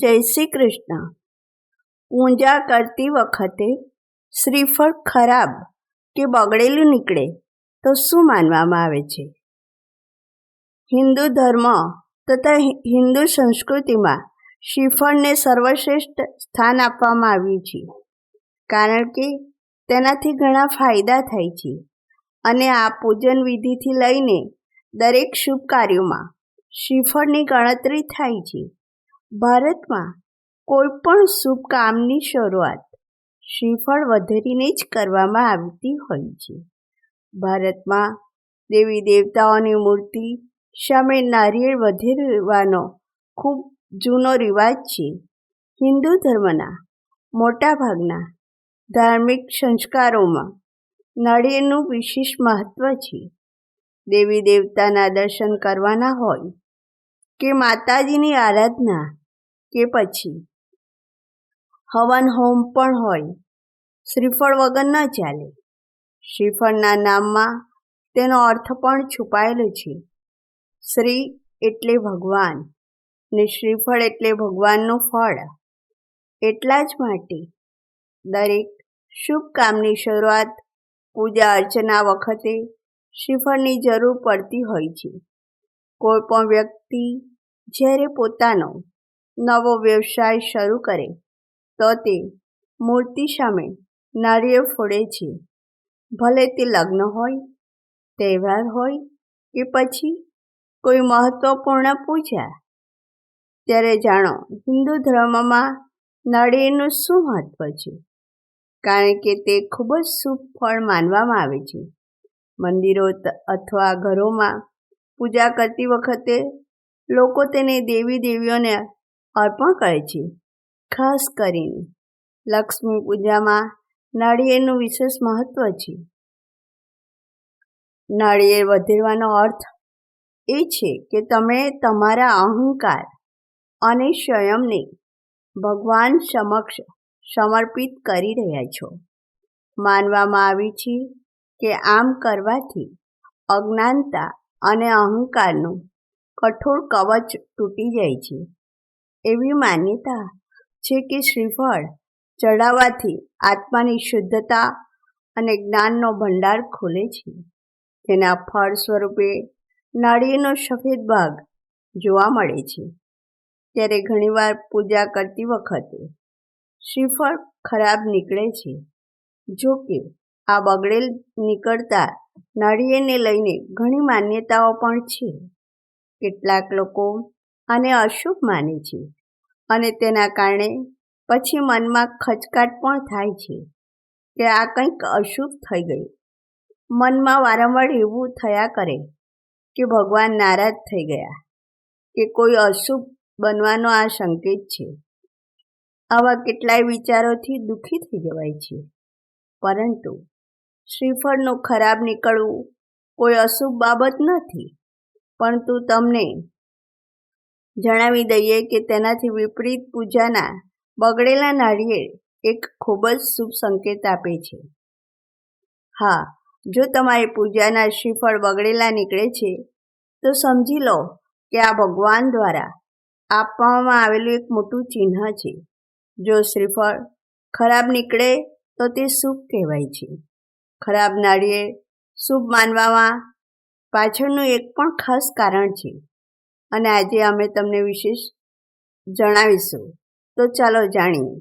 જય શ્રી કૃષ્ણ. પૂજા કરતી વખતે શ્રીફળ ખરાબ કે બગડેલું નીકળે તો શું માનવામાં આવે છે? હિન્દુ ધર્મ તથા હિન્દુ સંસ્કૃતિમાં શ્રીફળને સર્વશ્રેષ્ઠ સ્થાન આપવામાં આવ્યું છે. કારણ કે તેનાથી ઘણા ફાયદા થાય છે અને આ પૂજન વિધિથી લઈને દરેક શુભ કાર્યોમાં શ્રીફળની ગણતરી થાય છે. ભારતમાં કોઈ પણ શુભ કામની શરૂઆત શ્રીફળ વધેરીને જ કરવામાં આવતી હોય છે. ભારતમાં દેવી દેવતાઓની મૂર્તિ સામે નારિયેળ વધેરવાનો ખૂબ જૂનો રિવાજ છે. હિન્દુ ધર્મના મોટાભાગના ધાર્મિક સંસ્કારોમાં નાળિયેરનું વિશેષ મહત્વ છે. દેવી દેવતાના દર્શન કરવાના હોય કે માતાજીની આરાધના કે પછી? હવન હોમ પણ હોય. શ્રીફળ વગર ન ચાલે. શ્રીફળના નામમાં તેનો અર્થ પણ છુપાયેલો છે. શ્રી એટલે ભગવાન ને શ્રીફળ એટલે ભગવાનનું ફળ. એટલા જ માટે દરેક શુભ કામની શરૂઆત પૂજા અર્ચના વખતે શ્રીફળની જરૂર પડતી હોય છે. કોઈ પણ વ્યક્તિ જ્યારે પોતાનો નવો વ્યવસાય શરૂ કરે. તો તે મૂર્તિ સામે નારિયેળ ફોડે છે. ભલે તે લગ્ન હોય, તહેવાર હોય કે પછી કોઈ મહત્વપૂર્ણ પૂજા. ત્યારે જાણો, હિન્દુ ધર્મમાં નાળિયેરનું શું મહત્વ છે? કારણ કે તે ખૂબ જ શુભ ફળ માનવામાં આવે છે. મંદિરો અથવા ઘરોમાં પૂજા કરતી વખતે લોકો તેને દેવી દેવીઓને અર્પણ કરે છે. ખાસ કરીને લક્ષ્મી પૂજામાં નાળિયેરનું વિશેષ મહત્વ છે. નાળિયેર વધેરવાનો અર્થ એ છે કે તમે તમારા અહંકાર અને સ્વયંને ભગવાન સમક્ષ સમર્પિત કરી રહ્યા છો. માનવામાં આવે છે કે આમ કરવાથી અજ્ઞાનતા અને અહંકારનું કઠોર કવચ તૂટી જાય છે. એવી માન્યતા છે કે શ્રીફળ ચડાવવાથી આત્માની શુદ્ધતા અને જ્ઞાનનો ભંડાર ખોલે છે. તેના ફળ સ્વરૂપે નાળીનો સફેદ ભાગ જોવા મળે છે. ત્યારે ઘણીવાર પૂજા કરતી વખતે શ્રીફળ ખરાબ નીકળે છે. જો કે આ બગડેલ નીકળતા નાળિયેરને લઈને ઘણી માન્યતાઓ પણ છે. કેટલાક લોકો આને અશુભ માને છે. અને તેના કારણે પછી મનમાં ખચકાટ પણ થાય છે. કે આ કંઈક અશુભ થઈ ગયું. મનમાં વારંવાર એવું થયા કરે કે ભગવાન નારાજ થઈ ગયા, કે કોઈ અશુભ બનવાનો આ સંકેત છે. આવા કેટલાય વિચારોથી દુઃખી થઈ જવાય છે. પરંતુ શ્રીફળનું ખરાબ નીકળવું કોઈ અશુભ બાબત નથી. પરંતુ તમને જણાવી દઈએ કે તેનાથી વિપરીત પૂજાના બગડેલા નાળિયેર એક ખૂબ જ શુભ સંકેત આપે છે. હા, જો તમારી પૂજાના શ્રીફળ બગડેલા નીકળે છે, તો સમજી લો કે આ ભગવાન દ્વારા આપવામાં આવેલું એક મોટું ચિહ્ન છે. જો શ્રીફળ ખરાબ નીકળે તો તે શુભ કહેવાય છે. ખરાબ નાળિયેર શુભ માનવામાં પાછળનું એક પણ ખાસ કારણ છે. અને આજે અમે તમને વિશેષ જણાવીશું. તો ચાલો જાણીએ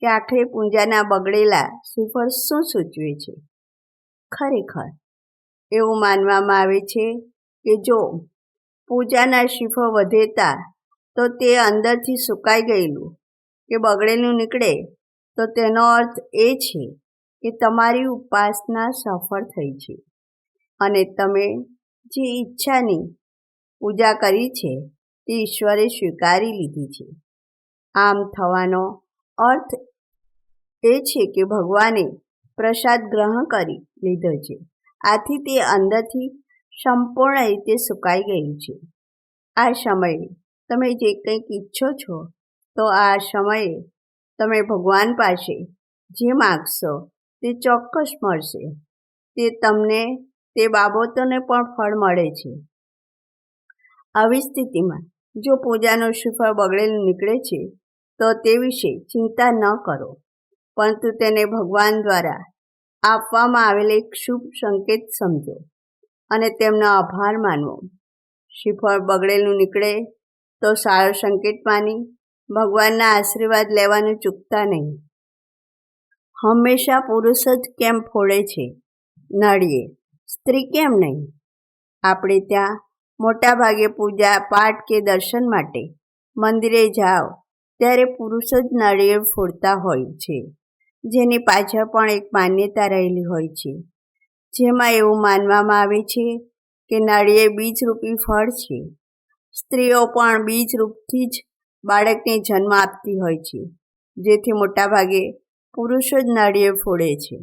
કે આખરે પૂજાના બગડેલા શ્રીફળ શું સૂચવે છે? ખરેખર, એવું માનવામાં આવે છે કે જો પૂજાના શ્રીફળ વધેતા તો તે અંદરથી સુકાઈ ગયેલું કે બગડેલું નીકળે, તો તેનો અર્થ એ છે કે તમારી ઉપાસના સફળ થઈ છે. અને તમે જે ઈચ્છાની પૂજા કરી છે તે ઈશ્વરે સ્વીકારી લીધી છે. આમ થવાનો અર્થ એ છે કે ભગવાને પ્રસાદ ગ્રહણ કરી લીધો છે. આથી તે અંદરથી સંપૂર્ણ રીતે સુકાઈ ગયું છે. આ સમયે તમે જે કંઈક ઈચ્છો છો, તો આ સમયે તમે ભગવાન પાસે જે માગશો તે ચોક્કસ મળશે. તે તમને, તે બાબતોને પણ ફળ મળે છે. આવી સ્થિતિમાં જો પૂજાનો શ્રીફળ બગડેલું નીકળે છે, તો તે વિશે ચિંતા ન કરો. પરંતુ તેને ભગવાન દ્વારા આપવામાં આવેલ એક શુભ સંકેત સમજો અને તેમનો આભાર માનવો. શ્રીફળ બગડેલું નીકળે તો સારો સંકેત માની, ભગવાનના આશીર્વાદ લેવાનું ચૂકતા નહીં. હંમેશા પુરુષ જ કેમ ફોડે છે? નળીએ. સ્ત્રી કેમ નહીં? આપણે ત્યાં મોટા ભાગે પૂજા, પાઠ કે દર્શન માટે મંદિરે જાઓ, ત્યારે પુરુષ જ નાળિયેર ફોડતા હોય છે, જેની પાછળ પણ એક માન્યતા રહેલી હોય છે. જેમાં એવું માનવામાં આવે છે કે નાળિયેર બીજરૂપી ફળ છે. સ્ત્રીઓ પણ બીજરૂપથી જ બાળકને જન્મ આપતી હોય છે, જેથી મોટાભાગે પુરુષો જ નાળિયેર ફોડે છે.